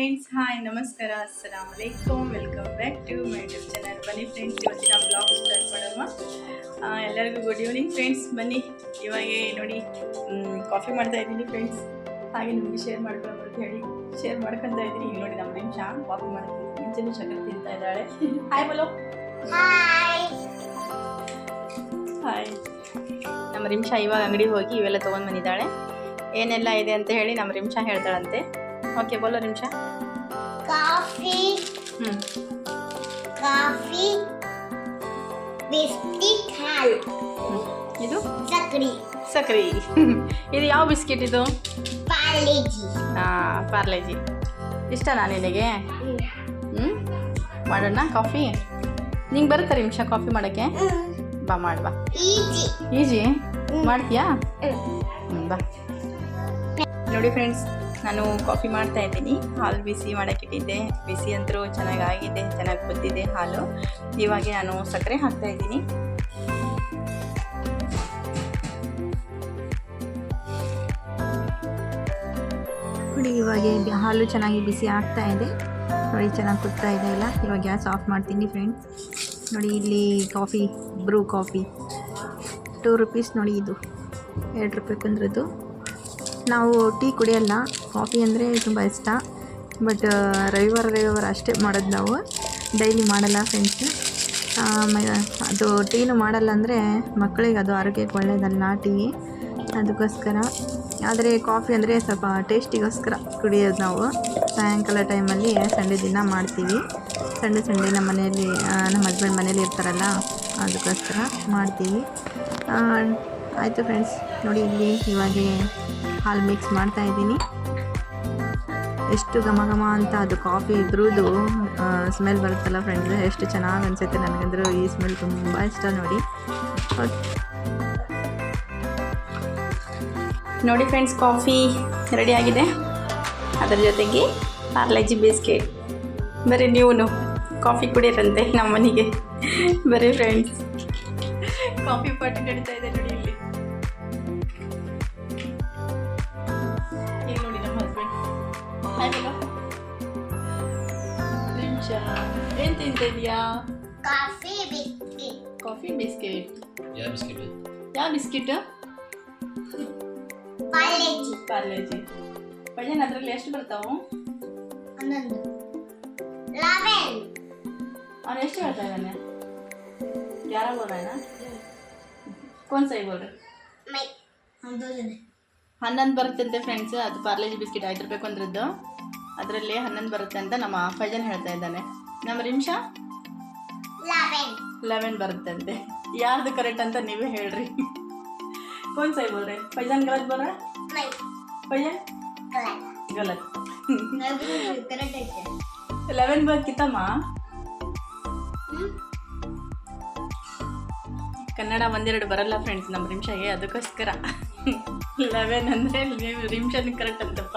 Friends hi ನಮಸ್ಕಾರ ಅಸ್ಸಲಾಮ್ ಅಲೈಕುಮ್ welcome back to my YouTube channel ಬನ್ನಿ ಫ್ರೆಂಡ್ಸ್ ಇವತ್ತಿನ ಬ್ಲಾಗ್ ಸ್ಟಾರ್ಟ್ ಮಾಡೋಣ. ಎಲ್ಲರಿಗೂ ಗುಡ್ ಈವ್ನಿಂಗ್ ಫ್ರೆಂಡ್ಸ್ ಬನ್ನಿ. ಇವಾಗ ನೋಡಿ ಕಾಫಿ ಮಾಡ್ತಾ ಇದ್ದೀನಿ ಫ್ರೆಂಡ್ಸ್ ಹಾಗೆ ನಿಮಗೆ ಶೇರ್ ಮಾಡ್ಕೊಂಡು ಅಂತ ಹೇಳಿ ಶೇರ್ ಮಾಡ್ಕೊತಾ ಇದ್ದೀನಿ. ಈಗ ನೋಡಿ ನಮ್ಮ ನಿಮಿಷ. ಕಾಫಿ ಮಾಡ್ತೀನಿ ಮುಂಚೆನೂ ಚಕ್ರ ತಿಂತಾ ಇದ್ದಾಳೆ. ಹಾಯ್ ಬಲೋ ಹಾಯ್ ಹಾಯ್ ನಮ್ಮ ರಿಮ್ಷಾ ಇವಾಗ ಅಂಗಡಿಗೆ ಹೋಗಿ ಇವೆಲ್ಲ ತೊಗೊಂಡು ಬಂದಿದ್ದಾಳೆ. ಏನೆಲ್ಲ ಇದೆ ಅಂತ ಹೇಳಿ ನಮ್ಮ ರಿಮ್ಷಾ ಹೇಳ್ತಾಳಂತೆ. ಓಕೆ ಬೋಲೋ ನಿಮಿಷ. ಕಾಫಿ. ಹ್ಮ್. ಕಾಫಿ ಬಿಸ್ಕಿಟ್ ಹಾಲು. ಇದು? ಸಕ್ರಿ. ಸಕ್ರಿ. ಇದು ಯಾವ ಬಿಸ್ಕೆಟ್ ಇದು? ಪಾರ್ಲೇಜಿ. ಹಾಂ ಪಾರ್ಲೇಜಿ. ಇಷ್ಟನಾ ನಿನಗೆ? ಹ್ಞೂ ಮಾಡೋಣ ಕಾಫಿ? ನಿಂಗೆ ಬರುತ್ತಾ ನಿಮಿಷ ಕಾಫಿ ಮಾಡೋಕ್ಕೆ? ಬಾ ಮಾಡ್ ಬಾ. ಈಜಿ. ಈಜಿ? ಮಾಡ್ತೀಯಾ? ಹ್ಞೂ ಬಾ. ನೋಡಿ ಫ್ರೆಂಡ್ಸ್ ನಾನು ಕಾಫಿ ಮಾಡ್ತಾ ಇದ್ದೀನಿ. ಹಾಲು ಬಿಸಿ ಮಾಡೋಕ್ಕಿಟ್ಟಿದ್ದೆ. ಬಿಸಿ ಅಂತರೂ ಚೆನ್ನಾಗಿ ಆಗಿದೆ ಚೆನ್ನಾಗಿ ಬಂದಿದೆ ಹಾಲು. ಇವಾಗ ನಾನು ಸಕ್ಕರೆ ಹಾಕ್ತಾ ಇದ್ದೀನಿ. ನೋಡಿ, ಇವಾಗ ಹಾಲು ಚೆನ್ನಾಗಿ ಬಿಸಿ ಆಗ್ತಾ ಇದೆ. ನೋಡಿ, ಚೆನ್ನಾಗಿ ಕುದ್ತಾ ಇದೆ ಇಲ್ಲ ಇವಾಗ ಗ್ಯಾಸ್ ಆಫ್ ಮಾಡ್ತೀನಿ ಫ್ರೆಂಡ್ಸ್. ನೋಡಿ, ಇಲ್ಲಿ coffee, Bru coffee. Two rupees ನೋಡಿ ಇದು. ಎರಡು ರೂಪಾಯಿ ಕುಂದ್ರದ್ದು ನಾವು ಟೀ ಕುಡಿಯಲ್ಲ. ಕಾಫಿ ಅಂದರೆ ತುಂಬ ಇಷ್ಟ. ಬಟ್ ರವಿವಾರ ರವಿವಾರ ಅಷ್ಟೇ ಮಾಡೋದು ನಾವು. ಡೈಲಿ ಮಾಡಲ್ಲ ಫ್ರೆಂಡ್ಸ್ ಅದು ಟೀನು ಮಾಡಲ್ಲ ಅಂದರೆ ಮಕ್ಕಳಿಗೆ ಅದು ಆರೋಗ್ಯಕ್ಕೆ ಒಳ್ಳೆಯದಲ್ಲ ಟೀ. ಅದಕ್ಕೋಸ್ಕರ. ಆದರೆ ಕಾಫಿ ಅಂದರೆ ಸ್ವಲ್ಪ ಟೇಸ್ಟಿಗೋಸ್ಕರ ಕುಡಿಯೋದು ನಾವು. ಸಾಯಂಕಾಲ ಟೈಮಲ್ಲಿ ಸಂಡೆ ದಿನ ಮಾಡ್ತೀವಿ. ಸಂಡೆ, ಸಂಡೇ ನಮ್ಮ ಮನೆಯಲ್ಲಿ ನಮ್ಮ ಹಸ್ಬೆಂಡ್ ಮನೇಲಿ ಇರ್ತಾರಲ್ಲ, ಅದಕ್ಕೋಸ್ಕರ ಮಾಡ್ತೀವಿ. ಆಯಿತು ಫ್ರೆಂಡ್ಸ್ ನೋಡಿ ಇಲ್ಲಿ ಇವಾಗ ಹಾಲು ಮಿಕ್ಸ್ ಮಾಡ್ತಾ ಇದ್ದೀನಿ. ಎಷ್ಟು ಘಮ ಘಮ ಅಂತ ಅದು ಕಾಫಿ ಇದ್ರದ್ದು ಸ್ಮೆಲ್ ಬರುತ್ತಲ್ಲ ಫ್ರೆಂಡ್ಸ್ ಎಷ್ಟು ಚೆನ್ನಾಗಿ ಅನಿಸುತ್ತೆ ನನಗಂದ್ರೂ ಈ ಸ್ಮೆಲ್ ತುಂಬ ಇಷ್ಟ ನೋಡಿ. ನೋಡಿ ಫ್ರೆಂಡ್ಸ್ ಕಾಫಿ ರೆಡಿ ಆಗಿದೆ. ಅದರ ಜೊತೆಗೆ ಪಾರ್ಲೆಜಿ ಬಿಸ್ಕೆಟ್ ಬರೀ ನೀವು ಕಾಫಿ ಕುಡಿಯರಂತೆ ನಮ್ಮ ಮನೆಗೆ ಬರೀ ಫ್ರೆಂಡ್ಸ್ ಕಾಫಿ ಪಾರ್ಟಿ ನಡೀತಾ ಇದೆ siya. Ayun, ತಿಂತಿದ್ಯಾ ಕಾಫಿ ಬಿಸ್ಕಿಟ್ ಕಾಫಿ ಬಿಸ್ಕಿಟ್ ಯಾವ ಬಿಸ್ಕೆಟ್ ಇದು ಯಾವ ಬಿಸ್ಕಿಟ್ ಪಾಲೇಜಿ ಪಲ್ಯ ಪಜನ್ ಅದ್ರಲ್ಲಿ ಎಷ್ಟು ಬರ್ತಾವು ಹನ್ನೊಂದು ಲೆವೆನ್ ಅವ್ನು ಎಷ್ಟು ಹೇಳ್ತಾ ಇದ್ದಾನೆ ಯಾರ ಬೋಲ್ರಾಯ್ನ ಕೋನ್ ಸೈ ಬೋಲ್ ಹನ್ನೊಂದು ಬರುತ್ತಂತೆ ಫ್ರೆಂಡ್ಸ್ ಅದು ಪಾರ್ಲೇಜಿ ಬಿಸ್ಕೆಟ್ ಐದು ರೂಪಾಯಿ ಕೊಂದ್ರದ್ದು ಅದರಲ್ಲಿ ಹನ್ನೊಂದು ಬರುತ್ತೆ ಅಂತ ನಮ್ಮ ಫೈಜನ್ ಹೇಳ್ತಾ ಇದ್ದಾನೆ. ನಮ್ಮ ರಿಮ್ಷಾ ಲೆವೆನ್ ಬರುತ್ತೆ ಅಂತೆ. ಯಾರ್ದು ಕರೆಕ್ಟ್ ಅಂತ ನೀವೇ ಹೇಳ್ರಿ. ಕೋನ್ ಸೈ ಬೋಲ್ರಿ ಫೈಜನ್ ಗಲತ್ ಬೋಲ್ರ ಫೈಜಾನ್ ಗಲತ್. ಲೆವೆನ್ ಬರ್ಕಿತ್ತಮ್ಮ ಕನ್ನಡ ಒಂದೆರಡು ಬರಲ್ಲ ಫ್ರೆಂಡ್ಸ್ ನಮ್ಮ ರಿಮ್ಷಾಗೆ ಅದಕ್ಕೋಸ್ಕರ. ಲೆವೆನ್ ಅಂದರೆ ನೀವು ರಿಮ್ಷಾನ ಕರೆಕ್ಟ್ ಅಂತಪ್ಪ.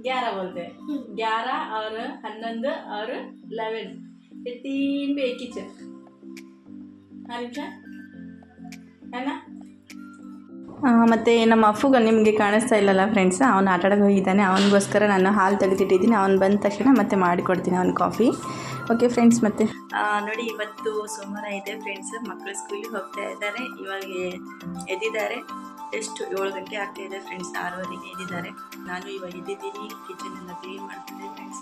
ग्यारह बोलते हैं ग्यारह और हन्नंद और लेवन ये तीन पे एक ही चल हाँ रिमशा है ना ಮತ್ತು ನಮ್ಮ ಅಪ್ಪುಗ ನಿಮಗೆ ಕಾಣಿಸ್ತಾ ಇಲ್ಲಲ್ಲ ಫ್ರೆಂಡ್ಸ್ ಅವನು ಆಟಾಡೋಕೆ ಹೋಗಿದ್ದಾನೆ ಅವನಿಗೋಸ್ಕರ ನಾನು ಹಾಲು ತೆಗೆದಿಟ್ಟಿದ್ದೀನಿ ಅವನು ಬಂದ ತಕ್ಷಣ ಮತ್ತೆ ಮಾಡಿಕೊಡ್ತೀನಿ ಅವನು ಕಾಫಿ ಓಕೆ ಫ್ರೆಂಡ್ಸ್ ಮತ್ತೆ ನೋಡಿ ಇವತ್ತು ಸೋಮವಾರ ಇದೆ ಫ್ರೆಂಡ್ಸ್ ಮಕ್ಕಳು ಸ್ಕೂಲಿಗೆ ಹೋಗ್ತಾ ಇದ್ದಾರೆ ಇವಾಗ ಎದ್ದಿದ್ದಾರೆ ಎಷ್ಟು ಏಳು ಗಂಟೆ ಆಗ್ತಾ ಇದೆ ಫ್ರೆಂಡ್ಸ್ ಆರೂವರೆಗೆ ಇದ್ದಿದ್ದಾರೆ ನಾನು ಇವಾಗ ಇದ್ದಿದ್ದೀನಿ ಕಿಚನ್ ಎಲ್ಲ ಕ್ಲೀನ್ ಮಾಡ್ತಿದ್ದೆ ಫ್ರೆಂಡ್ಸ್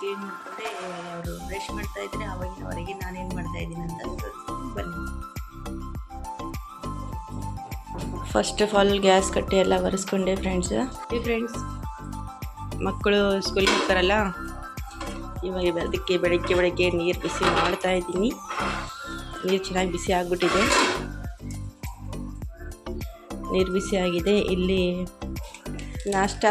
ಕ್ಲೀನ್ ಮಾಡಿಕೊಂಡೆ ಅವರು ಬ್ರಷ್ ಮಾಡ್ತಾ ಇದ್ದಾರೆ ಅವಾಗಿನವರೆಗೆ ನಾನೇನು ಮಾಡ್ತಾ ಇದ್ದೀನಿ ಅಂತ ಬನ್ನಿ. ಫಸ್ಟ್ ಆಫ್ ಆಲ್ ಗ್ಯಾಸ್ ಕಟ್ಟಿ ಎಲ್ಲ ಒರೆಸ್ಕೊಂಡೆ ಫ್ರೆಂಡ್ಸ್ ಈ ಫ್ರೆಂಡ್ಸ್ ಮಕ್ಕಳು ಸ್ಕೂಲಿಗೆ ಹೋಗ್ತಾರಲ್ಲ ಇವಾಗ ಅದಕ್ಕೆ ಬೆಳಗ್ಗೆ ಬೆಳಗ್ಗೆ ನೀರು ಬಿಸಿ ಮಾಡ್ತಾ ಇದ್ದೀನಿ. ನೀರು ಚೆನ್ನಾಗಿ ಬಿಸಿ ಆಗಿಬಿಟ್ಟಿದೆ. ನೀರು ಬಿಸಿ ಆಗಿದೆ. ಇಲ್ಲಿ ನಾಷ್ಟ.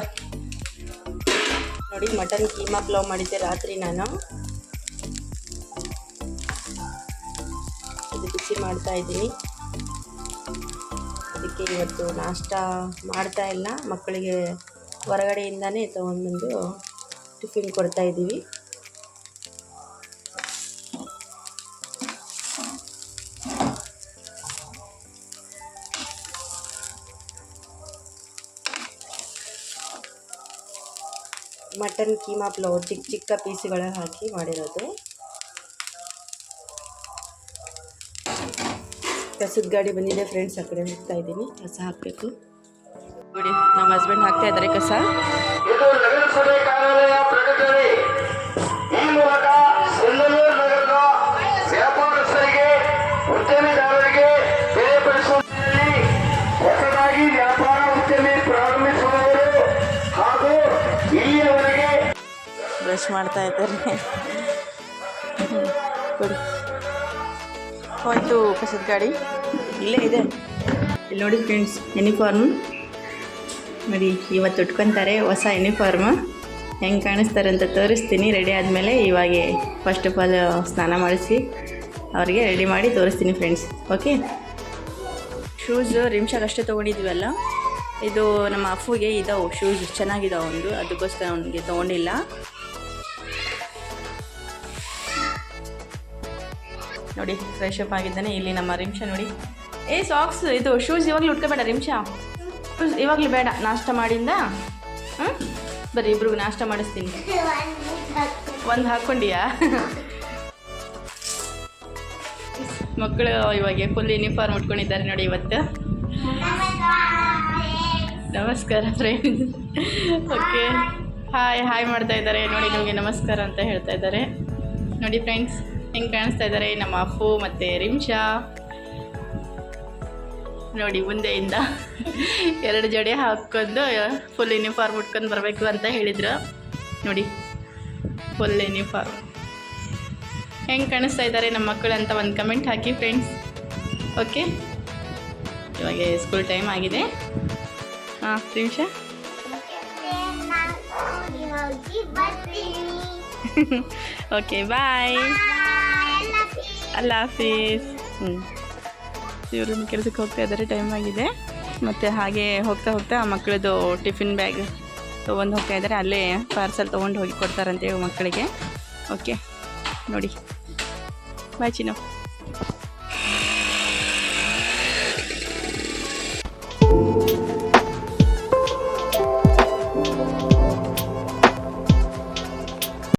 ನೋಡಿ ನೋಡಿ, ಮಟನ್ ಕೀಮಾ ಪಲಾವ್ ಮಾಡಿದ್ದೆ ರಾತ್ರಿ ನಾನು. ಇದು ಬಿಸಿ ಮಾಡ್ತಾ ಇದ್ದೀನಿ. ಅದಕ್ಕೆ ಇವತ್ತು ನಾಷ್ಟ ಮಾಡ್ತಾ ಇಲ್ಲ. ಮಕ್ಕಳಿಗೆ ಹೊರಗಡೆಯಿಂದನೇ ತೊಗೊಂಡ್ಬಂದು ಟಿಫಿನ್ ಕೊಡ್ತಾ ಇದ್ದೀವಿ. ಮಟನ್ ಕೀಮಾ ಪಲಾವ್ ಚಿಕ್ಕ ಚಿಕ್ಕ ಪೀಸ್ಗಳ ಹಾಕಿ ಮಾಡಿರೋದು. ಕಸದ ಗಾಡಿ ಬಂದಿದೆ ಫ್ರೆಂಡ್ಸ್, ಆ ಕಡೆ ಹೋಗ್ತಾ ಇದ್ದೀನಿ. ಕಸ ಹಾಕಬೇಕು. ನೋಡಿ, ನಮ್ಮ ಹಸ್ಬೆಂಡ್ ಹಾಕ್ತಾ ಇದ್ದಾರೆ ಕಸ. ಬ್ರಷ್ ಮಾಡ್ತಾ ಇದ್ದಾರೆ. ಕೊಡಿ. ಹೋಯ್ತು ಕಸದ ಗಾಡಿ. ಇಲ್ಲೇ ಇದೆ. ಇಲ್ಲಿ ನೋಡಿ ಫ್ರೆಂಡ್ಸ್ ಯೂನಿಫಾರ್ಮ್ ನೋಡಿ ಇವತ್ತು ಉಟ್ಕೊತಾರೆ ಹೊಸ ಯೂನಿಫಾರ್ಮ್ ಹೆಂಗೆ ಕಾಣಿಸ್ತಾರೆ ಅಂತ ತೋರಿಸ್ತೀನಿ. ರೆಡಿ ಆದಮೇಲೆ ಇವಾಗೆ ಫಸ್ಟ್ ಆಫ್ ಆಲ್ ಸ್ನಾನ ಮಾಡಿಸಿ ಅವರಿಗೆ ರೆಡಿ ಮಾಡಿ ತೋರಿಸ್ತೀನಿ ಫ್ರೆಂಡ್ಸ್ ಓಕೆ ಶೂಸ್ ರಿಮ್ಶಾಗಷ್ಟೇ ತೊಗೊಂಡಿದ್ವಲ್ಲ? ಇದು ನಮ್ಮ ಅಫುಗೆ ಇದಾವೆ. ಶೂಸ್ ಚೆನ್ನಾಗಿದಾವೆ ಒಂದು ಅದಕ್ಕೋಸ್ಕರ ಅವನಿಗೆ ತೊಗೊಂಡಿಲ್ಲ. ನೋಡಿ ಫ್ರೆಶ್ ಅಪ್ ಆಗಿದ್ದಾನೆ. ಇಲ್ಲಿ ನಮ್ಮ ರಿಮ್ಷ ನೋಡಿ. ಏ ಸಾಕ್ಸ್ ಇದು ಶೂಸ್ ಇವಾಗಲೂ ಉಟ್ಕೋಬೇಡ ರಿಮ್ಷ. ಶೂಸ್ ಇವಾಗಲೂ ಬೇಡ, ನಾಷ್ಟ ಮಾಡಿಂದ? ಹ್ಞೂ ಬರ್ರಿ ಇಬ್ರಿಗೂ ನಾಷ್ಟ ಮಾಡಿಸ್ತೀನಿ. ಒಂದು ಹಾಕ್ಕೊಂಡಿಯಾ ಮಕ್ಕಳು ಇವಾಗ ಫುಲ್ ಯೂನಿಫಾರ್ಮ್ ಉಟ್ಕೊಂಡಿದ್ದಾರೆ ನೋಡಿ ಇವತ್ತು. ನಮಸ್ಕಾರ ಫ್ರೆಂಡ್ಸ್ ಓಕೆ ಹಾಯ್ ಹಾಯ್ ಮಾಡ್ತಾ ಇದ್ದಾರೆ. ನೋಡಿ, ನಿಮಗೆ ನಮಸ್ಕಾರ ಅಂತ ಹೇಳ್ತಾ ಇದ್ದಾರೆ. ನೋಡಿ ಫ್ರೆಂಡ್ಸ್ ಹೆಂಗೆ ಕಾಣಿಸ್ತಾ ಇದ್ದಾರೆ ನಮ್ಮ ಅಪ್ಪು ಮತ್ತು ರಿಮ್ಶಾ ನೋಡಿ ಮುಂದೆಯಿಂದ ಎರಡು ಜಡೆ ಹಾಕ್ಕೊಂಡು ಫುಲ್ ಯೂನಿಫಾರ್ಮ್ ಉಟ್ಕೊಂಡು ಬರಬೇಕು ಅಂತ ಹೇಳಿದ್ರು. ನೋಡಿ ಫುಲ್ ಯೂನಿಫಾರ್ಮ್ ಹೆಂಗೆ ಕಾಣಿಸ್ತಾ ಇದ್ದಾರೆ ನಮ್ಮ ಮಕ್ಕಳು ಅಂತ ಒಂದು ಕಮೆಂಟ್ ಹಾಕಿ ಫ್ರೆಂಡ್ಸ್ ಓಕೆ ಇವಾಗ ಸ್ಕೂಲ್ ಟೈಮ್ ಆಗಿದೆ. ಹಾಂ ರಿಮ್ಶಾ ಓಕೆ ಬಾಯ್ ಅಲ್ಲ ಫೀಸ್ ಹ್ಞೂ ಇವರು ಕೆಲಸಕ್ಕೆ ಹೋಗ್ತಾ ಇದ್ದಾರೆ ಟೈಮ್ ಆಗಿದೆ. ಮತ್ತು ಹಾಗೆ ಹೋಗ್ತಾ ಹೋಗ್ತಾ ಮಕ್ಕಳದು ಟಿಫಿನ್ ಬ್ಯಾಗ್ ತೊಗೊಂಡು ಹೋಗ್ತಾ ಇದ್ದಾರೆ. ಅಲ್ಲೇ ಪಾರ್ಸಲ್ ತೊಗೊಂಡು ಹೋಗಿ ಕೊಡ್ತಾರಂತೆ ಮಕ್ಕಳಿಗೆ. ಓಕೆ ನೋಡಿ. ಬಾಯ್ ಚಿನ್ನು.